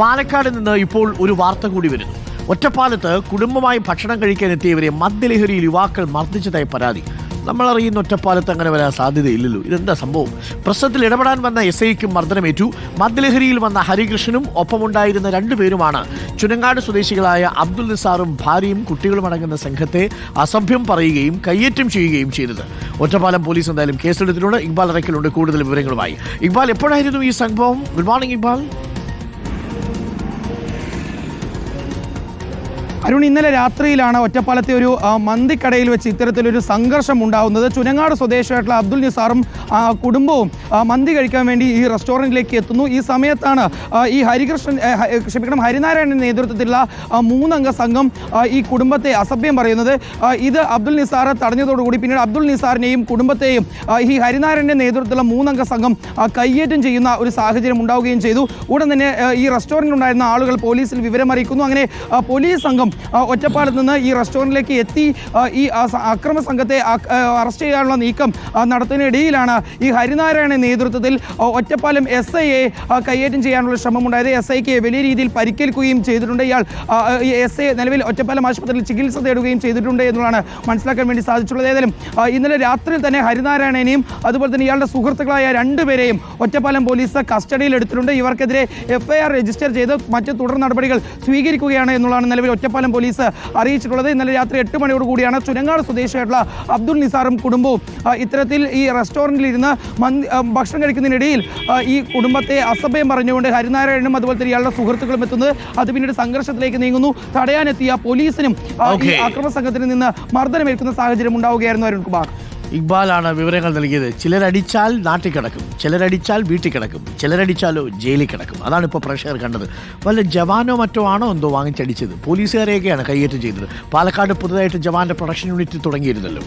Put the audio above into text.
പാലക്കാട് നിന്ന് ഇപ്പോൾ ഒരു വാർത്ത കൂടി വരുന്നു. ഒറ്റപ്പാലത്ത് കുടുംബമായി ഭക്ഷണം കഴിക്കാൻ എത്തിയവരെ മദ്യലഹരിയിൽ യുവാക്കൾ മർദ്ദിച്ചതായി പരാതി. നമ്മളറിയുന്ന ഒറ്റപ്പാലത്ത് അങ്ങനെ വരാൻ സാധ്യതയില്ലല്ലോ. ഇതെന്താ സംഭവം? പ്രശ്നത്തിൽ ഇടപെടാൻ വന്ന എസ് ഐക്കും മർദ്ദനമേറ്റു. മദ്യലഹരിയിൽ വന്ന ഹരികൃഷ്ണനും ഒപ്പമുണ്ടായിരുന്ന രണ്ടുപേരുമാണ്. ചുനങ്ങാട് സ്വദേശികളായ അബ്ദുൽ നിസാറും ഭാര്യയും കുട്ടികളും അടങ്ങുന്ന സംഘത്തെ അസഭ്യം പറയുകയും കയ്യേറ്റം ചെയ്യുകയും ചെയ്തത്. ഒറ്റപ്പാലം പോലീസ് എന്തായാലും കേസെടുത്തിട്ടുണ്ട്. ഇക്ബാൽ അറക്കലുണ്ട് കൂടുതൽ വിവരങ്ങളുമായി. ഇക്ബാൽ എപ്പോഴായിരുന്നു ഈ സംഭവം? Good morning Iqbal. അരുൺ ഇന്നലെ രാത്രിയിലാണ് ഒറ്റപ്പാലത്തെ ഒരു മന്തിക്കടയിൽ വെച്ച് ഇത്തരത്തിലൊരു സംഘർഷം ഉണ്ടാകുന്നത് ചുനങ്ങാട് സ്വദേശമായിട്ടുള്ള അബ്ദുൽ നിസാറും കുടുംബവും മന്തി കഴിക്കാൻ വേണ്ടി ഈ റെസ്റ്റോറന്റിലേക്ക് എത്തുന്നു. ഈ സമയത്താണ് ഈ ഹരികൃഷ്ണൻ ക്ഷമിക്കണം ഹരിനാരായണന്റെ നേതൃത്വത്തിലുള്ള മൂന്നംഗ സംഘം ഈ കുടുംബത്തെ അസഭ്യം പറയുന്നത്. ഇത് അബ്ദുൽ നിസാറെ തടഞ്ഞതോടുകൂടി പിന്നീട് അബ്ദുൽ നിസാറിനെയും കുടുംബത്തെയും ഈ ഹരിനാരായണന്റെ നേതൃത്വത്തിലുള്ള മൂന്നംഗ സംഘം കയ്യേറ്റം ചെയ്യുന്ന ഒരു സാഹചര്യം ഉണ്ടാവുകയും ചെയ്തു. ഉടൻ തന്നെ ഈ റെസ്റ്റോറന്റിൽ ഉണ്ടായിരുന്ന ആളുകൾ പോലീസിൽ വിവരമറിയിക്കുന്നു. അങ്ങനെ പോലീസ് സംഘം ഒറ്റപ്പാലത്ത് നിന്ന് ഈ റെസ്റ്റോറന്റിലേക്ക് എത്തി ഈ അക്രമ സംഘത്തെ അറസ്റ്റ് ചെയ്യാനുള്ള നീക്കം നടത്തുന്നതിനിടയിലാണ് ഈ ഹരിനാരായണ നേതൃത്വത്തിൽ ഒറ്റപ്പാലം എസ് ഐയെ കയ്യേറ്റം ചെയ്യാനുള്ള ശ്രമം ഉണ്ടായത് എസ് ഐക്ക് വലിയ രീതിയിൽ പരിക്കേൽക്കുകയും ചെയ്തിട്ടുണ്ട്. ഇയാൾ എസ് ഐ നിലവിൽ ഒറ്റപ്പാലം ആശുപത്രിയിൽ ചികിത്സ തേടുകയും ചെയ്തിട്ടുണ്ട് എന്നുള്ളതാണ് മനസ്സിലാക്കാൻ വേണ്ടി സാധിച്ചുള്ളത് ഏതായാലും ഇന്നലെ രാത്രിയിൽ തന്നെ ഹരിനാരായണനെയും അതുപോലെ തന്നെ ഇയാളുടെ സുഹൃത്തുക്കളായ രണ്ടുപേരെയും ഒറ്റപ്പാലം പോലീസ് കസ്റ്റഡിയിൽ എടുത്തിട്ടുണ്ട്. ഇവർക്കെതിരെ എഫ്ഐആർ രജിസ്റ്റർ ചെയ്ത് മറ്റ് തുടർ നടപടികൾ സ്വീകരിക്കുകയാണ് എന്നുള്ളതാണ് നിലവിൽ ഒറ്റപ്പാലം പോലീസ് അറിയിച്ചിട്ടുള്ളത്. ഇന്നലെ രാത്രി എട്ട് മണിയോട് കൂടിയാണ് ചുരങ്ങാട് സ്വദേശിയായിട്ടുള്ള അബ്ദുൾ നിസാറും കുടുംബവും ഇത്തരത്തിൽ ഈ റെസ്റ്റോറന്റിൽ ഇരുന്ന് ഭക്ഷണം കഴിക്കുന്നതിനിടയിൽ ഈ കുടുംബത്തെ അസഭ്യം പറഞ്ഞുകൊണ്ട് ഹരിനാരായണനും അതുപോലെ തന്നെ ഇയാളുടെ സുഹൃത്തുക്കളും എത്തുന്നത് അത് പിന്നീട് സംഘർഷത്തിലേക്ക് നീങ്ങുന്നു. തടയാനെത്തിയ പോലീസിനും ഈ. അക്രമ സംഘത്തിൽ നിന്ന് മർദ്ദനമേൽക്കുന്ന സാഹചര്യം ഉണ്ടാവുകയായിരുന്നു അരുൺകുമാർ. ഇക്ബാലാണ് വിവരങ്ങൾ നൽകിയത്. ചിലരടിച്ചാൽ നാട്ടിൽ കിടക്കും. ചിലരടിച്ചാൽ വീട്ടിൽ കിടക്കും. ചിലരടിച്ചാലോ ജയിലിൽ കിടക്കും. അതാണ് ഇപ്പോൾ പ്രഷർ കണ്ടത്. വല്ല ജവാനോ മറ്റോ ആണോ എന്തോ വാങ്ങിച്ചടിച്ചത്? പോലീസുകാരെയൊക്കെയാണ് കയ്യേറ്റം ചെയ്തത്. പാലക്കാട് പുതുതായിട്ട് ജവാന്റെ പ്രൊഡക്ഷൻ യൂണിറ്റ് തുടങ്ങിയിരുന്നല്ലോ.